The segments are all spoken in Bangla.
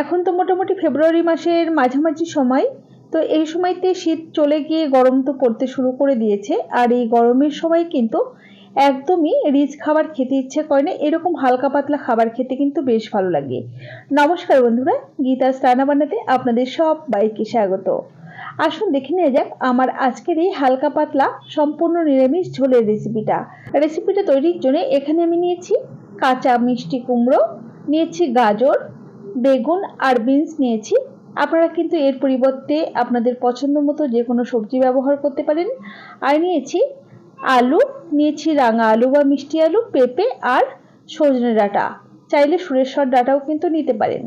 এখন তো মোটামুটি ফেব্রুয়ারি মাসের মাঝামাঝি সময়, তো এই সময়তে শীত চলে গিয়ে গরম তো পড়তে শুরু করে দিয়েছে, আর এই গরমের সময় কিন্তু একদমই রিচ খাবার খেতে ইচ্ছে করে না, এরকম হালকা পাতলা খাবার খেতে কিন্তু বেশ ভালো লাগে। নমস্কার বন্ধুরা, গীতা স্টানা বানাতে আপনাদের সব বাইকে স্বাগত। আসুন দেখে নিয়ে যাক আমার আজকের এই হালকা পাতলা সম্পূর্ণ নিরামিষ ঝোলের রেসিপিটা। রেসিপিটা তৈরির জন্য এখানে আমি নিয়েছি কাঁচা মিষ্টি কুমড়ো, নিয়েছি গাজর বেগুন আর বিনস নিয়েছি। আপনারা কিন্তু এর পরিবর্তে আপনাদের পছন্দ মতো যে কোনো সবজি ব্যবহার করতে পারেন। আর নিয়েছি আলু, নিয়েছি রাঙা আলু বা মিষ্টি আলু, পেঁপে আর সজনে ডাঁটা। চাইলে সুরেশ্বর ডাঁটাও কিন্তু নিতে পারেন।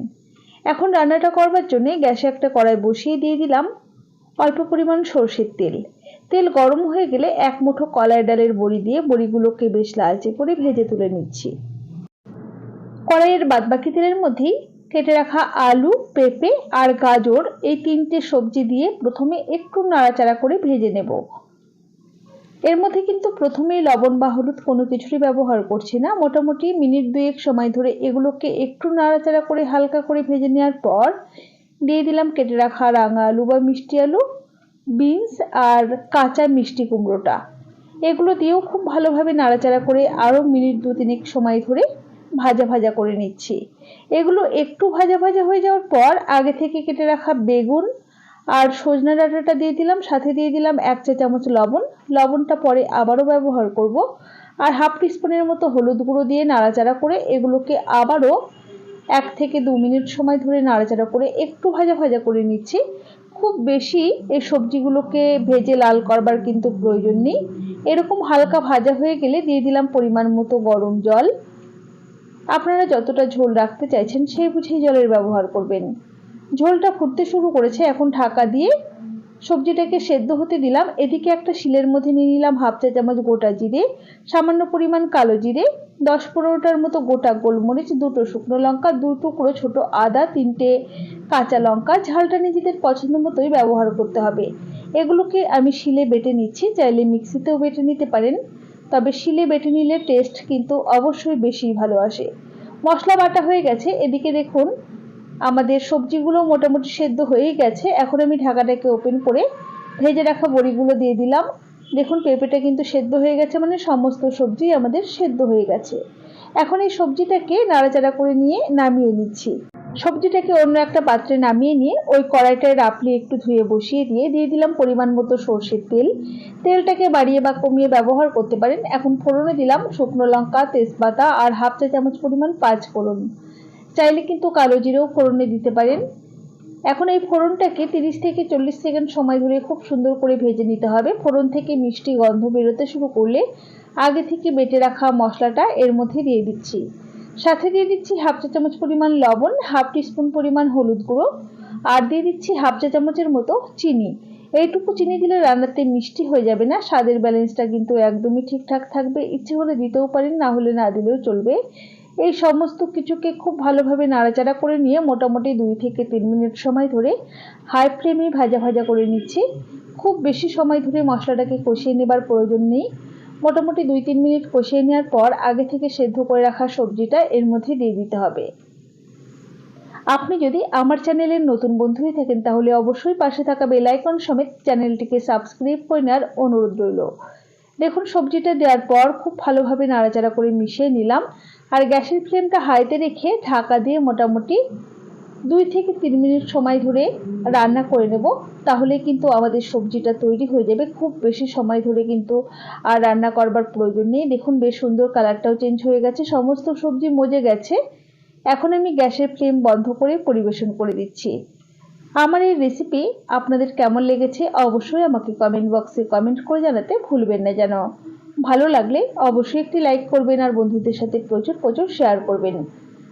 এখন রান্নাটা করবার জন্যে গ্যাসে একটা কড়াই বসিয়ে দিয়ে দিলাম। অল্প পরিমাণ সর্ষের তেল। তেল গরম হয়ে গেলে এক মুঠো কলাই ডালের বড়ি দিয়ে বড়িগুলোকে বেশ লালচে করে ভেজে তুলে নিচ্ছি। কড়াইয়ের বাদবাকি তেলের মধ্যেই কেটে রাখা আলু, পেঁপে আর গাজর এই তিনটে সবজি দিয়ে প্রথমে একটু নাড়াচাড়া করে ভেজে নেব। এর মধ্যে কিন্তু প্রথমেই লবণ বা হলুদ কোনো কিছুরই ব্যবহার করছি না। মোটামুটি মিনিট দুয়েক সময় ধরে এগুলোকে একটু নাড়াচাড়া করে হালকা করে ভেজে নেওয়ার পর দিয়ে দিলাম কেটে রাখা রাঙা আলু বা মিষ্টি আলু, বিনস আর কাঁচা মিষ্টি কুমড়োটা। এগুলো দিয়েও খুব ভালোভাবে নাড়াচাড়া করে আরও মিনিট দু তিনেক সময় ধরে ভাজা ভাজা করে নিচ্ছি। এগুলো একটু ভাজা ভাজা হয়ে যাওয়ার পর আগে থেকে কেটে রাখা বেগুন আর সজনা ডাঁটাটা দিয়ে দিলাম, সাথে দিয়ে দিলাম এক চা চামচ লবণ। লবণটা পরে আবারও ব্যবহার করব। আর হাফ টিস্পুনের মতো হলুদ গুঁড়ো দিয়ে নাড়াচাড়া করে এগুলোকে আবারও এক থেকে দু মিনিট সময় ধরে নাড়াচাড়া করে একটু ভাজা ভাজা করে নিচ্ছি। খুব বেশি এই সবজিগুলোকে ভেজে লাল করবার কিন্তু প্রয়োজন নেই। এরকম হালকা ভাজা হয়ে গেলে দিয়ে দিলাম পরিমাণ মতো গরম জল। আপনারা যতটা ঝোল রাখতে চাইছেন সেই বুঝেই জলের ব্যবহার করবেন। ঝোলটা ফুটতে শুরু করেছে, এখন ঢাকা দিয়ে সবজিটাকে সেদ্ধ হতে দিলাম। এদিকে একটা শিলের মধ্যে নিয়ে নিলাম হাফ চা চামচ গোটা জিরে, সামান্য পরিমাণ কালো জিরে, দশ পনেরোটার মতো গোটা গোলমরিচ, দুটো শুকনো লঙ্কা, দু টুকরো ছোট আদা, তিনটে কাঁচা লঙ্কা। ঝালটা নিজেদের পছন্দ মতোই ব্যবহার করতে হবে। এগুলোকে আমি শিলে বেটে নিচ্ছি, চাইলে মিক্সিতেও বেটে নিতে পারেন। তবে শিলে বেটে নিলে টেস্ট কিন্তু অবশ্যই বেশি ভালো আসে। মশলা বাটা হয়ে গেছে, এদিকে দেখুন, আমাদের সবজিগুলো মোটামুটি সেদ্ধ হয়েই গেছে। এখন আমি ঢাকাটাকে ওপেন করে ভেজে রাখা বড়িগুলো দিয়ে দিলাম। দেখুন, পেঁপেটা কিন্তু সেদ্ধ হয়ে গেছে মানে সমস্ত সবজি আমাদের সেদ্ধ হয়ে গেছে। এখন এই সবজিটাকে নাড়াচাড়া করে নিয়ে নামিয়ে নিচ্ছি। সবজিটাকে অন্য একটা পাত্রে নামিয়ে নিয়ে ওই কড়াইটায় রাপলি একটু ধুয়ে বসিয়ে দিয়ে দিয়ে দিলাম পরিমাণ মতো সর্ষের তেল। তেলটাকে বাড়িয়ে বা কমিয়ে ব্যবহার করতে পারেন। এখন ফোড়নে দিলাম শুকনো লঙ্কা, তেজপাতা আর হাফ চা চামচ পরিমাণ পাঁচ ফোড়ন। চাইলে কিন্তু কালো জিরেও ফোড়নে দিতে পারেন। এখন এই ফোড়নটাকে তিরিশ থেকে চল্লিশ সেকেন্ড সময় ধরে খুব সুন্দর করে ভেজে নিতে হবে। ফোড়ন থেকে মিষ্টি গন্ধ বেরোতে শুরু করলে আগে থেকে বেটে রাখা মশলাটা এর মধ্যে দিয়ে দিচ্ছি। সাথে দিয়ে দিচ্ছি হাফ চা চামচ পরিমাণ লবণ, হাফ টিস্পুন পরিমাণ হলুদ গুঁড়ো, আর দিয়ে দিচ্ছি হাফ চা চামচের মতো চিনি। এইটুকু চিনি দিলে রান্নাতে মিষ্টি হয়ে যাবে না, স্বাদের ব্যালেন্সটা কিন্তু একদমই ঠিকঠাক থাকবে। ইচ্ছে হলে দিতেও পারেন, না হলে না দিলেও চলবে। এই সমস্ত কিছুকে খুব ভালোভাবে নাড়াচাড়া করে নিয়ে মোটামুটি দুই থেকে তিন মিনিট সময় ধরে হাই ফ্লেমে ভাজা ভাজা করে নিচ্ছি। খুব বেশি সময় ধরে মশলাটাকে কষিয়ে নেবার প্রয়োজন নেই। মোটামুটি দুই তিন মিনিট কষিয়ে নেওয়ার পর আগে থেকে সেদ্ধ করে রাখা সবজিটা এর মধ্যে দিয়ে দিতে হবে। আপনি যদি আমার চ্যানেলের নতুন বন্ধু হয়ে থাকেন, তাহলে অবশ্যই পাশে থাকা বেল আইকন সমেত চ্যানেলটিকে সাবস্ক্রাইব করে নেওয়ার অনুরোধ রইল। দেখুন, সবজিটা দেওয়ার পর খুব ভালোভাবে নাড়াচাড়া করে মিশিয়ে নিলাম। আর গ্যাসের ফ্লেমটা হাইতে রেখে ঢাকা দিয়ে মোটামুটি দুই থেকে তিন মিনিট সময় ধরে রান্না করে নেব, তাহলে কিন্তু আমাদের সবজিটা তৈরি হয়ে যাবে। খুব বেশি সময় ধরে কিন্তু আর রান্না করবার প্রয়োজন নেই। দেখুন, বেশ সুন্দর কালারটাও চেঞ্জ হয়ে গেছে, সমস্ত সবজি মজে গেছে। এখন আমি গ্যাসের ফ্লেম বন্ধ করে পরিবেশন করে দিচ্ছি। আমার এই রেসিপি আপনাদের কেমন লেগেছে অবশ্যই আমাকে কমেন্ট বক্সে কমেন্ট করে জানাতে ভুলবেন না যেন। ভালো লাগলে অবশ্যই একটি লাইক করবেন আর বন্ধুদের সাথে প্রচুর প্রচুর শেয়ার করবেন।